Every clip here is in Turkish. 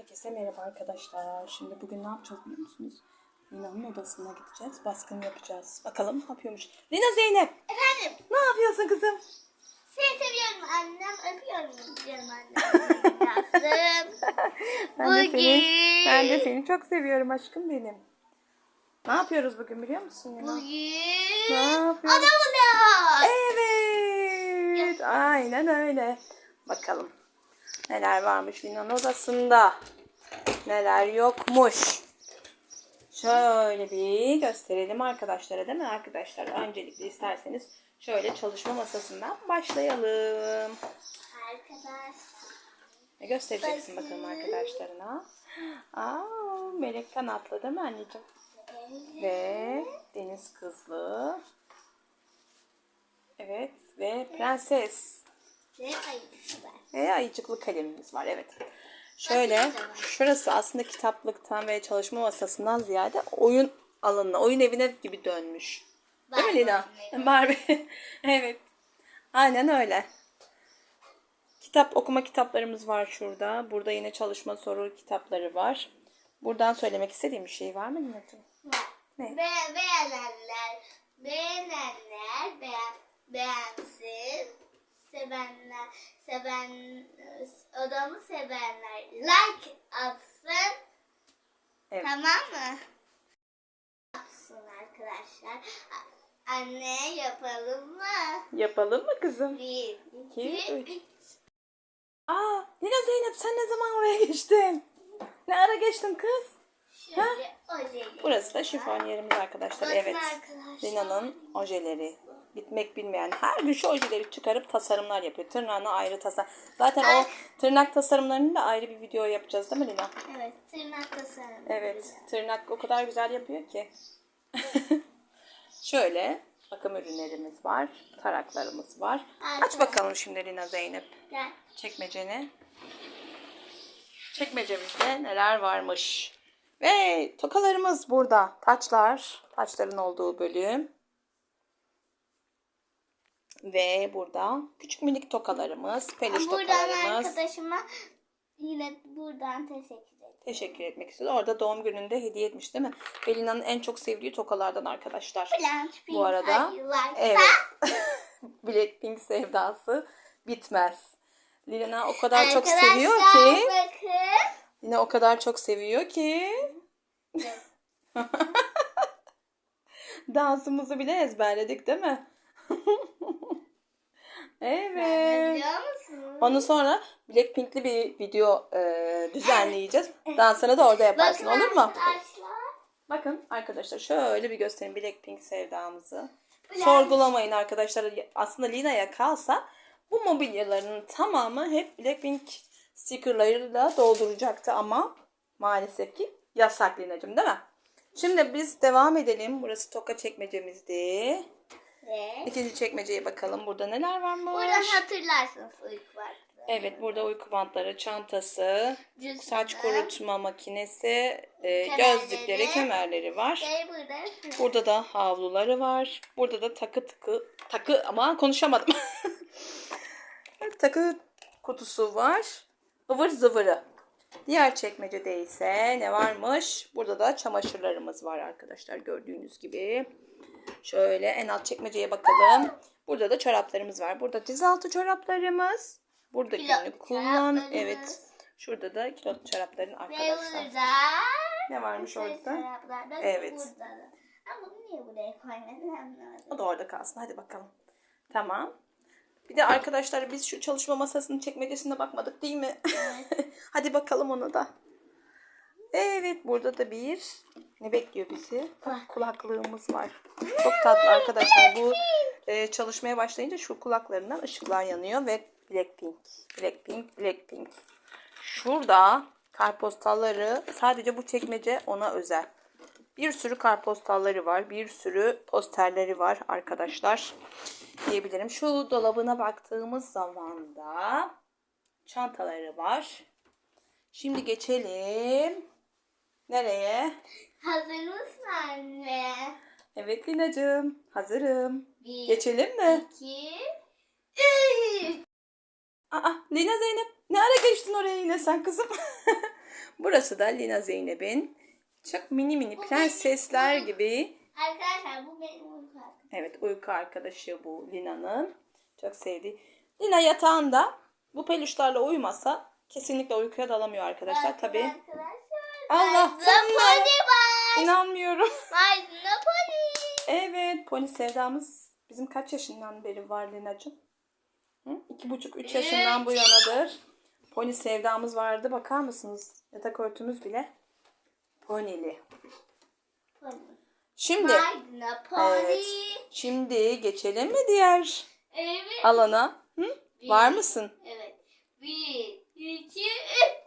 Herkese merhaba arkadaşlar. Şimdi bugün ne yapacağız biliyor musunuz? Lina'nın odasına gideceğiz. Baskın yapacağız. Bakalım ne yapıyormuş. Lina Zeynep Efendim, ne yapıyorsun kızım? seni seviyorum annem, öpüyorum canım annem. Ben de seni, Bugün- ben de seni çok seviyorum aşkım benim. Ne yapıyoruz bugün biliyor musun Lina? Bugün Ne yapıyoruz? adamı da. Evet. Aynen öyle. Bakalım. Neler varmış Lina'nın odasında. Neler yokmuş. Şöyle bir gösterelim arkadaşlara değil mi arkadaşlar? Öncelikle isterseniz şöyle çalışma masasından başlayalım. Arkadaşlar. Ne göstereceksin bakalım arkadaşlarına? Aa, melek kanatlı değil mi anneciğim? Ve deniz kızlı. Evet ve prenses. Ve var. Ayıcıklı kalemimiz var evet. Şöyle şurası aslında kitaplıktan ve çalışma masasından ziyade oyun alanına, oyun evine gibi dönmüş. Değil mi Barbie Lina? Barbie. evet. Aynen öyle. Kitap okuma kitaplarımız var şurada. Burada yine çalışma soru kitapları var. Buradan söylemek istediğim bir şey var mı Lina'cığım? Ne? Be beğenenler, beğenenler beğen, beğensin. Sevenler, seven, adamı sevenler like atsın. Evet. Tamam mı? Atsın arkadaşlar. Anne yapalım mı? Yapalım mı kızım? Bir, İki, iki, üç. üç. Aa, Lina Zeynep sen ne zaman oraya geçtin? Ne ara geçtin kız? Şöyle ojeli. Burası da şifonyerimiz arkadaşlar. Bakın Evet. arkadaşlar. Lina'nın ojeleri. Bitmek bilmeyen her gün şu ojeleri çıkarıp tasarımlar yapıyor. Tırnağına ayrı tasarım. Zaten o Ay. tırnak tasarımlarını da ayrı bir video yapacağız değil mi Lina? Evet, tırnak tasarımı. Evet. Tırnak o kadar güzel yapıyor ki. Şöyle bakım ürünlerimiz var. Taraklarımız var. Aç Arkadaşlar. bakalım şimdi Lina Zeynep. Gel. çekmeceni. Çekmecemizde neler varmış. Ve tokalarımız burada. Taçlar. Taçların olduğu bölüm. Ve burada küçük minik tokalarımız, peluş Buradan tokalarımız. arkadaşıma yine buradan teşekkür ederim. Teşekkür etmek istiyoruz. Orada doğum gününde hediye etmiş değil mi? Belina'nın en çok sevdiği tokalardan arkadaşlar. Blanche Bu arada evet. Blackpink sevdası bitmez. Lina o kadar çok seviyor ki bakın. Yine o kadar çok seviyor ki dansımızı bile ezberledik değil mi? Evet. Onu sonra Blackpink'li bir video e, düzenleyeceğiz. Dansını da orada yaparsın Bakın olur mu? Arkadaşlar. Bakın arkadaşlar şöyle bir gösterin Blackpink sevdamızı. Blanche. Sorgulamayın arkadaşlar. Aslında Lina'ya kalsa bu mobilyaların tamamı hep Blackpink stickerlarıyla dolduracaktı ama maalesef ki yasak Lina'cığım değil mi? Şimdi biz devam edelim. Burası toka çekmecemizdi. Ve İkinci çekmeceye bakalım. Burada neler varmış? buradan hatırlarsınız uyku var. Evet burada uyku bantları, çantası, Cüzdanı. saç kurutma makinesi, e, Kemerleri. gözlükleri, kemerleri var. Ve burada Burada da havluları var. Burada da takı tıkı takı ama konuşamadım. takı kutusu var. Ivır zıvırı. Diğer çekmecede ise ne varmış? Burada da çamaşırlarımız var arkadaşlar gördüğünüz gibi. Şöyle en alt çekmeceye bakalım. Burada da çoraplarımız var. Burada dizaltı çoraplarımız. Burada günlük kullan. Evet. Şurada da kilo çorapların Ve arkadaşlar. burada Ne varmış orada? Evet. Ama bunu niye buraya koymadın anlamadım. O da orada kalsın. Hadi bakalım. Tamam. Bir de arkadaşlar biz şu çalışma masasının çekmecesine bakmadık değil mi? Hadi bakalım ona da. Evet burada da bir ne bekliyor bizi? Kulaklığımız var. Çok tatlı arkadaşlar. Bu e, çalışmaya başlayınca şu kulaklarından ışıklar yanıyor ve Blackpink, Blackpink, Blackpink. Şurada kartpostalları sadece bu çekmece ona özel. Bir sürü kartpostalları var. Bir sürü posterleri var arkadaşlar. Diyebilirim. Şu dolabına baktığımız zaman da çantaları var. Şimdi geçelim. Nereye? Hazır mısın anne? Evet Lina'cığım. Hazırım. Bir, Geçelim mi? iki, üç. Aa, Lina Zeynep. Ne ara geçtin oraya yine sen kızım? Burası da Lina Zeynep'in çok mini mini Bu prensesler benim- gibi. Arkadaşlar bu benim uyku arkadaşım. Evet uyku arkadaşı bu Lina'nın. Çok sevdiği. Lina yatağında bu peluşlarla uyumasa kesinlikle uykuya dalamıyor arkadaşlar. Tabii. Arkadaşlar. Allah, var. İnanmıyorum. Var Napoli. Evet, pony sevdamız bizim kaç yaşından beri var Lina'cığım? Hı? İki buçuk, üç yaşından bu yanadır. Pony sevdamız vardı. Bakar mısınız? Yatak örtümüz bile ponili. Şimdi, evet. Şimdi geçelim mi diğer Evet. alana? Hı? Var mısın? Evet. Bir, iki, üç.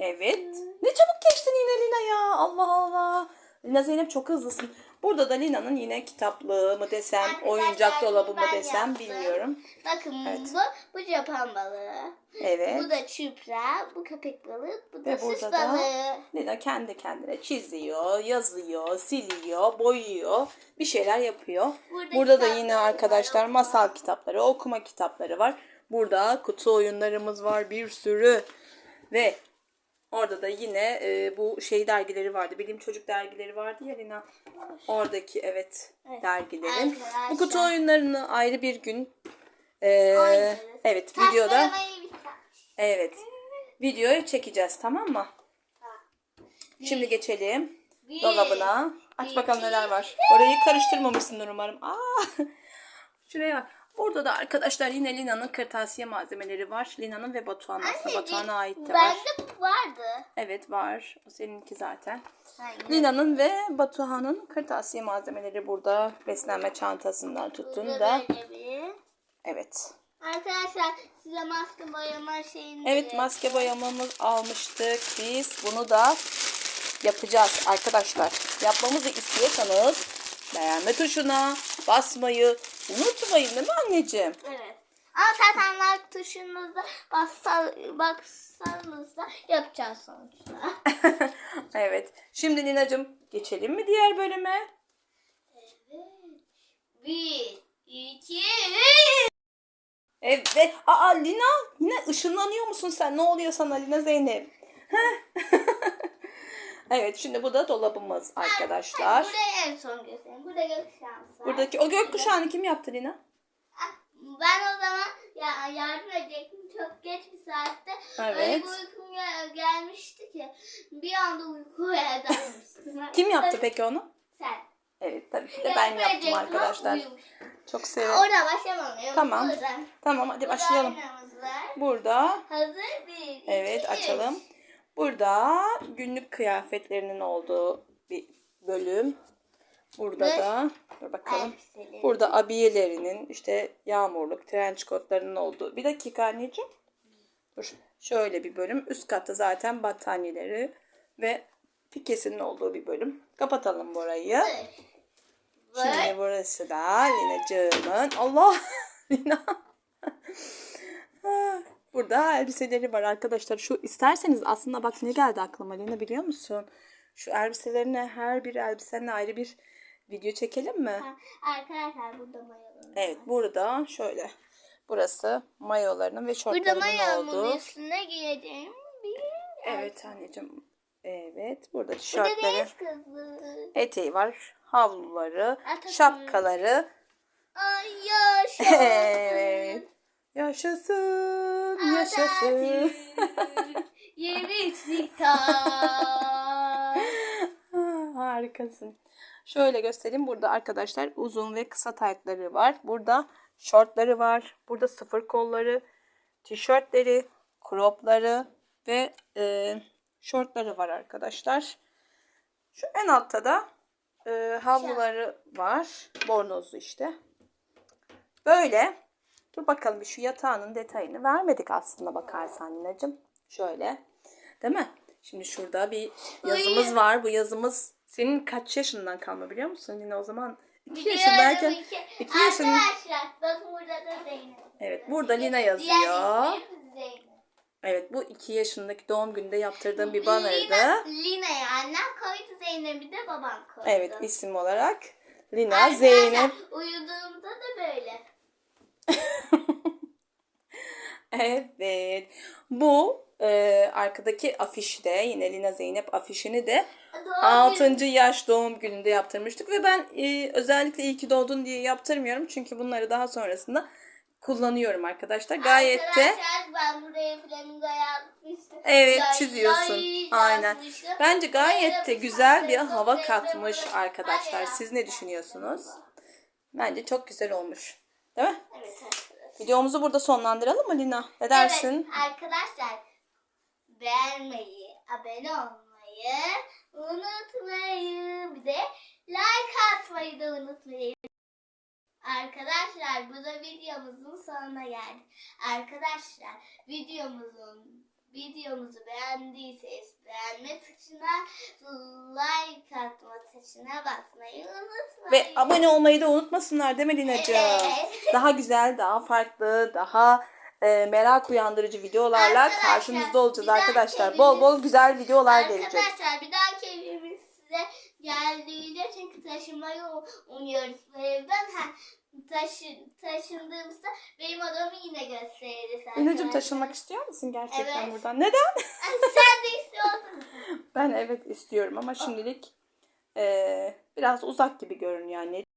Evet. Ne çabuk geçtin yine Lina ya. Allah Allah. Lina Zeynep çok hızlısın. Burada da Lina'nın yine kitaplığı mı desem, Arkadaşlar, oyuncak dolabı mı desem yaptım. bilmiyorum. Bakın Evet. bu, bu Japon balığı. Evet. Bu da çupra, bu köpek balığı, bu da Ve süs burada da- balığı. Lina kendi kendine çiziyor, yazıyor, siliyor, boyuyor, bir şeyler yapıyor. Burada Burada da yine var, arkadaşlar okuma. masal kitapları, okuma kitapları var. Burada kutu oyunlarımız var bir sürü. Ve orada da yine e, bu şey dergileri vardı. Bilim çocuk dergileri vardı ya Lina. Oradaki evet, Evet. dergilerin. Arkadaşlar. Bu kutu oyunlarını ayrı bir gün e, Oynarız. evet videoda bir tane. evet videoya çekeceğiz tamam mı? Şimdi geçelim Bir, dolabına. Aç iki, bakalım neler var. Orayı karıştırmamışsındır umarım. Aa! Şuraya bak. Burada da arkadaşlar yine Lina'nın kırtasiye malzemeleri var. Lina'nın ve Batuhan'ın aslında Batuhan'a ait de var. Bende vardı. Evet var. O seninki zaten. Hayır. Lina'nın ve Batuhan'ın kırtasiye malzemeleri burada. Beslenme çantasından tutun Burada da. böyle bir. Evet. Arkadaşlar size maske boyama şeyini Evet maske boyamamız almıştık biz. Bunu da yapacağız arkadaşlar. Yapmamızı istiyorsanız beğenme tuşuna basmayı unutmayın değil mi anneciğim? Evet. Ama zaten like tuşunuza bassa, baksanız da yapacağız sonuçta. evet. Şimdi Lina'cığım geçelim mi diğer bölüme? Bir, iki, üç. Evet. Aa Lina yine ışınlanıyor musun sen? Ne oluyor sana Lina Zeynep? Evet şimdi bu da dolabımız arkadaşlar. Burayı en son göstereyim. Burada gökkuşağımız var. Buradaki o gökkuşağını kim yaptı Lina? Ben o zaman ya, yardım edecektim. Çok geç bir saatte. Evet. Öyle bir uykum gel- gelmişti ki. Bir anda uykuya dalmıştım. Kim yaptı peki onu? Sen. Evet tabii ki de ben Yardım yaptım edecektim ama arkadaşlar. uyumuş. Çok severim. Orada başlamam. Tamam. Burada. Tamam hadi başlayalım. aynamız var. Burada Hazır bir, evet iki, açalım. üç. Burada günlük kıyafetlerinin olduğu bir bölüm. Burada Ve- da dur bakalım. Elbiseleri. Burada abiyelerinin işte yağmurluk, trench coatlarının olduğu. Bir dakika anneciğim. Dur. Şöyle bir bölüm. Üst katta zaten battaniyeleri ve pikesinin olduğu bir bölüm. Kapatalım burayı. Şimdi burası da Lina'cığımın. Allah! Lina. Burada elbiseleri var arkadaşlar. Şu isterseniz aslında bak ne geldi aklıma Lina biliyor musun? Şu elbiselerine her bir elbisenin ayrı bir video çekelim mi? arkadaşlar burada mayolarımız Evet var. burada şöyle. Burası mayolarının ve Burada şortlarının mayomun olduğu. üstüne giyeceğim bir Evet anneciğim. Evet burada Burada tişörtleri. deniz kızı. Eteği var. Havluları, Atatürk. şapkaları. Ay yaşa. Evet. Yaşasın, yaşasın. Yeni çıkar. Harikasın. Şöyle göstereyim. Burada arkadaşlar uzun ve kısa taytları var. Burada şortları var. Burada sıfır kolları, tişörtleri, cropları ve e, şortları var arkadaşlar. Şu en altta da e, havluları var. Bornozlu işte. Böyle. Dur bakalım bir şu yatağının detayını vermedik aslında bakarsan Lina'cığım. Şöyle. Değil mi? Şimdi şurada bir yazımız var. Bu yazımız senin kaç yaşından kalma biliyor musun? Yine o zaman 2 yaşındayken iki- 2 yaşın. Arkadaşlar bakın burada da Zeynep. Evet burada Lina yazıyor. Evet bu 2 yaşındaki doğum gününde yaptırdığım bir bannerdı. Lina, Lina'ya annem koydu Zeynep'i de babam koydu. Evet isim olarak Lina Arkadaşlar, Zeynep. Uyuduğumda da böyle. Evet. Bu e, arkadaki afişi de yine Lina Zeynep afişini de Doğum 6. yaş doğum gününde yaptırmıştık ve ben e, özellikle iyi ki doğdun diye yaptırmıyorum çünkü bunları daha sonrasında kullanıyorum arkadaşlar. Gayet de Arkadaşlar ben buraya flamingo yazmıştım. Evet, Yay, çiziyorsun. yay Aynen. yazmıştım. bence gayet de güzel bir hava katmış arkadaşlar. Siz ne düşünüyorsunuz? Bence çok güzel olmuş. Değil mi? Evet arkadaşlar. Videomuzu burada sonlandıralım mı Lina? Ne dersin? Evet arkadaşlar beğenmeyi, abone olmayı unutmayın. Bir de like atmayı da unutmayın. Arkadaşlar bu da videomuzun sonuna geldik. Arkadaşlar videomuzun videomuzu beğendiyseniz beğenme tuşuna like atma tuşuna basmayı unutmayın. Ve abone olmayı da unutmasınlar değil mi Lina'cığım? Evet. Daha güzel, daha farklı, daha e, merak uyandırıcı videolarla Arkadaşlar, karşınızda olacağız arkadaşlar. Bol bol güzel videolar gelecek. Arkadaşlar bir dahaki evimiz size geldiğinde çünkü taşınmayı umuyoruz bu evden. Ha, taşı, taşındığımızda benim odamı yine gösteririz arkadaşlar. Lina'cığım taşınmak istiyor musun gerçekten Evet. buradan? Neden? Sen de istiyordun. Ben evet istiyorum ama şimdilik e, biraz uzak gibi görünüyor anne.